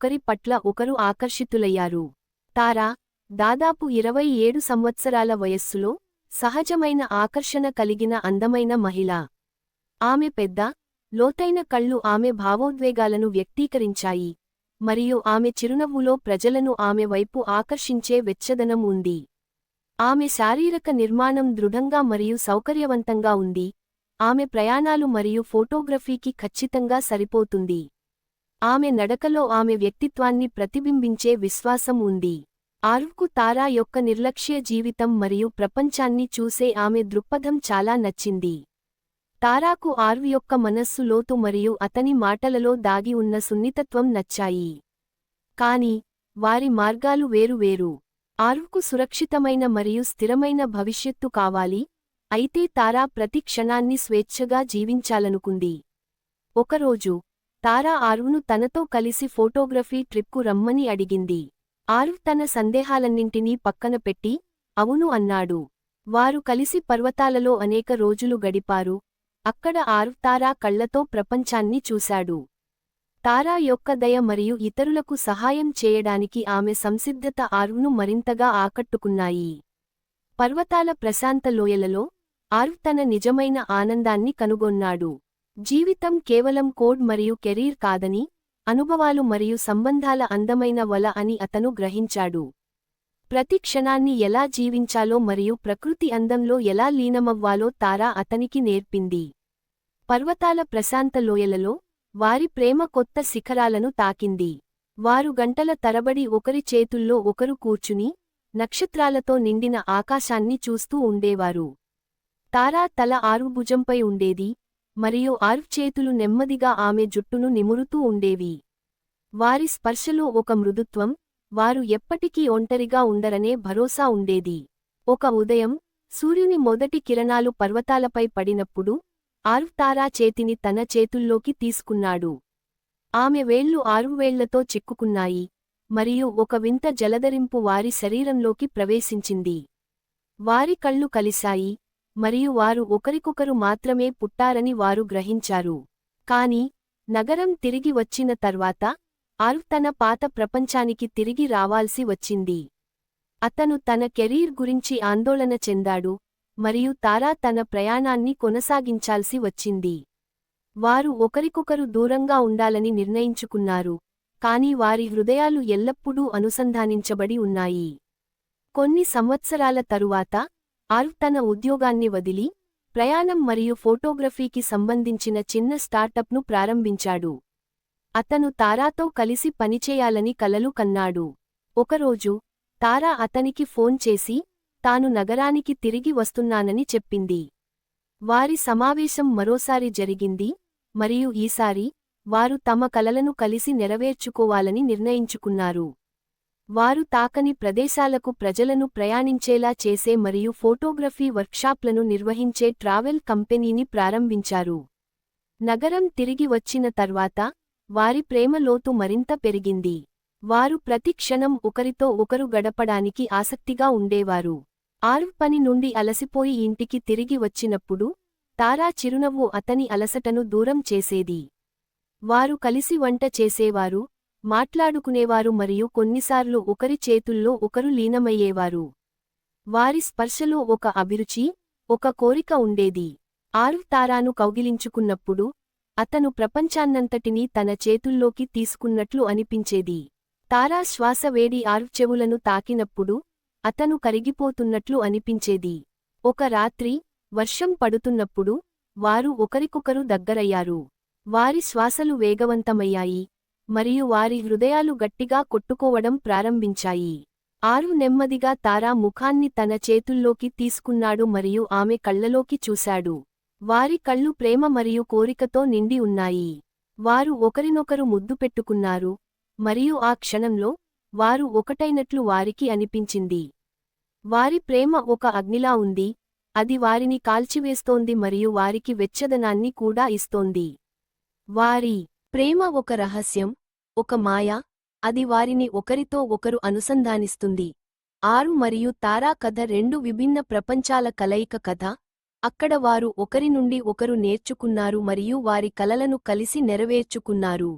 ఒకరి పట్ల ఒకరు ఆకర్షితులయ్యారు. తారా దాదాపు ఇరవై ఏడు సంవత్సరాల వయస్సులో సహజమైన ఆకర్షణ కలిగిన అందమైన మహిళ. ఆమె పెద్ద లోతైన కళ్ళు ఆమె భావోద్వేగాలను వ్యక్తీకరించాయి. మరియు ఆమె చిరునవ్వులో ప్రజలను ఆమె వైపు ఆకర్షించే వెచ్చదనం ఉంది. ఆమె శారీరక నిర్మాణం దృఢంగా మరియు సౌకర్యవంతంగా ఉంది. ఆమె ప్రయాణాలు మరియు ఫోటోగ్రఫీకి ఖచ్చితంగా సరిపోతుంది. ఆమె నడకలో ఆమె వ్యక్తిత్వాన్ని ప్రతిబింబించే విశ్వాసం ఉంది. ఆరుకు తారా యొక్క నిర్లక్ష్య జీవితం మరియు ప్రపంచాన్ని చూసే ఆమె దృక్పథం చాలా నచ్చింది. తారాకు ఆర్వ్ యొక్క మనస్సు లోతు మరియు అతని మాటలలో దాగి ఉన్న సున్నితత్వం నచ్చాయి. కాని వారి మార్గాలు వేరువేరు ఆర్వ్కు సురక్షితమైన మరియు స్థిరమైన భవిష్యత్తు కావాలి. అయితే తారా ప్రతి క్షణాన్ని స్వేచ్ఛగా జీవించాలనుకుంది. ఒకరోజు తారా ఆరును తనతో కలిసి ఫోటోగ్రఫీ ట్రిప్కు రమ్మని అడిగింది. ఆరు తన సందేహాలన్నింటినీ పక్కన పెట్టి అవును అన్నాడు. వారు కలిసి పర్వతాలలో అనేక రోజులు గడిపారు. అక్కడ ఆరు తారా కళ్ళతో ప్రపంచాన్ని చూశాడు. తారా యొక్క దయ మరియు ఇతరులకు సహాయం చేయడానికి ఆమె సంసిద్ధత ఆరును మరింతగా ఆకట్టుకున్నాయి. పర్వతాల ప్రశాంత లోయలలో ఆరు తన నిజమైన ఆనందాన్ని కనుగొన్నాడు. జీవితం కేవలం కోడ్ మరియు కెరీర్ కాదని అనుభవాలు మరియు సంబంధాల అందమైన వల అని అతను గ్రహించాడు. ప్రతి క్షణాన్ని ఎలా జీవించాలో మరియు ప్రకృతి అందంలో ఎలా లీనమవ్వాలో తారా అతనికి నేర్పింది. పర్వతాల ప్రశాంత లోయలలో వారి ప్రేమ కొత్త శిఖరాలను తాకింది. వారు గంటల తరబడి ఒకరి చేతుల్లో ఒకరు కూర్చుని నక్షత్రాలతో నిండిన ఆకాశాన్ని చూస్తూ ఉండేవారు. తారా తల ఆరుభుజంపై ఉండేది మరియు ఆర్వ్ చేతులు నెమ్మదిగా ఆమె జుట్టును నిమురుతూ ఉండేవి. వారి స్పర్శలో ఒక మృదుత్వం వారు ఎప్పటికీ ఒంటరిగా ఉండరనే భరోసా ఉండేది. ఒక ఉదయం సూర్యుని మొదటి కిరణాలు పర్వతాలపై పడినప్పుడు ఆర్వ్ తారా చేతిని తన చేతుల్లోకి తీసుకున్నాడు. ఆమె వేళ్ళు ఆరువేళ్ళతో చిక్కుకున్నాయి మరియు ఒక వింత జలధరింపు వారి శరీరంలోకి ప్రవేశించింది. వారి కళ్ళు కలిశాయి మరియు వారు ఒకరికొకరు మాత్రమే పుట్టారని వారు గ్రహించారు. కాని నగరం తిరిగి వచ్చిన తర్వాత ఆరు తన పాత ప్రపంచానికి తిరిగి రావాల్సి వచ్చింది. అతను తన కెరీర్ గురించి ఆందోళన చెందాడు మరియు తారా తన ప్రయాణాన్ని కొనసాగించాల్సి వచ్చింది. వారు ఒకరికొకరు దూరంగా ఉండాలని నిర్ణయించుకున్నారు కాని వారి హృదయాలు ఎల్లప్పుడూ అనుసంధానించబడి ఉన్నాయి. కొన్ని సంవత్సరాల తరువాత ఆరు తన ఉద్యోగాన్ని వదిలి ప్రయాణం మరియు ఫోటోగ్రఫీకి సంబంధించిన చిన్న స్టార్టప్ను ప్రారంభించాడు. అతను తారాతో కలిసి పనిచేయాలని కలలు కన్నాడు. ఒకరోజు తారా అతనికి ఫోన్ చేసి తాను నగరానికి తిరిగి వస్తున్నానని చెప్పింది. వారి సమావేశం మరోసారి జరిగింది మరియు ఈసారి వారు తమ కలలను కలిసి నెరవేర్చుకోవాలని నిర్ణయించుకున్నారు. వారు తాకని ప్రదేశాలకు ప్రజలను ప్రయాణించేలా చేసే మరియు ఫోటోగ్రఫీ వర్క్షాప్లను నిర్వహించే ట్రావెల్ కంపెనీని ప్రారంభించారు. నగరం తిరిగి వచ్చిన తర్వాత వారి ప్రేమ లోతు మరింత పెరిగింది. వారు ప్రతి క్షణం ఒకరితో ఒకరు గడపడానికి ఆసక్తిగా ఉండేవారు. ఆరు పని నుండి అలసిపోయి ఇంటికి తిరిగి వచ్చినప్పుడు తారా చిరునవ్వు అతని అలసటను దూరం చేసేది. వారు కలిసి వంట చేసేవారు మాట్లాడుకునేవారు మరియు కొన్నిసార్లు ఒకరి చేతుల్లో ఒకరు లీనమయ్యేవారు. వారి స్పర్శలో ఒక అభిరుచి ఒక కోరిక ఉండేది. ఆరు తారాను కౌగిలించుకున్నప్పుడు అతను ప్రపంచాన్నంతటినీ తన చేతుల్లోకి తీసుకున్నట్లు అనిపించేది. తారా శ్వాస వేడి ఆరు చెవులను తాకినప్పుడు అతను కరిగిపోతున్నట్లు అనిపించేది. ఒక రాత్రి వర్షం పడుతున్నప్పుడు వారు ఒకరికొకరు దగ్గరయ్యారు. వారి శ్వాసలు వేగవంతమయ్యాయి. మరియు వారి హృదయాలు గట్టిగా కొట్టుకోవడం ప్రారంభించాయి. ఆరు నెమ్మదిగా తారా ముఖాన్ని తన చేతుల్లోకి తీసుకున్నాడు మరియు ఆమె కళ్ళలోకి చూశాడు. వారి కళ్ళు ప్రేమ మరియు కోరికతో నిండి ఉన్నాయి. వారు ఒకరినొకరు ముద్దు పెట్టుకున్నారు. మరియు ఆ క్షణంలో వారు ఒకటైనట్లు వారికి అనిపించింది. వారి ప్రేమ ఒక అగ్నిలా ఉంది. అది వారిని కాల్చివేస్తోంది మరియు వారికి వెచ్చదనాన్ని కూడా ఇస్తోంది. వారి ప్రేమ ఒక రహస్యం. ఒక మాయ అది వారిని ఒకరితో ఒకరు అనుసంధానిస్తుంది. ఆరు మరియు తారా కథ రెండు విభిన్న ప్రపంచాల కలయిక కథ అక్కడ వారు ఒకరి నుండి ఒకరు నేర్చుకున్నారు మరియు వారి కలలను కలిసి నెరవేర్చుకున్నారు.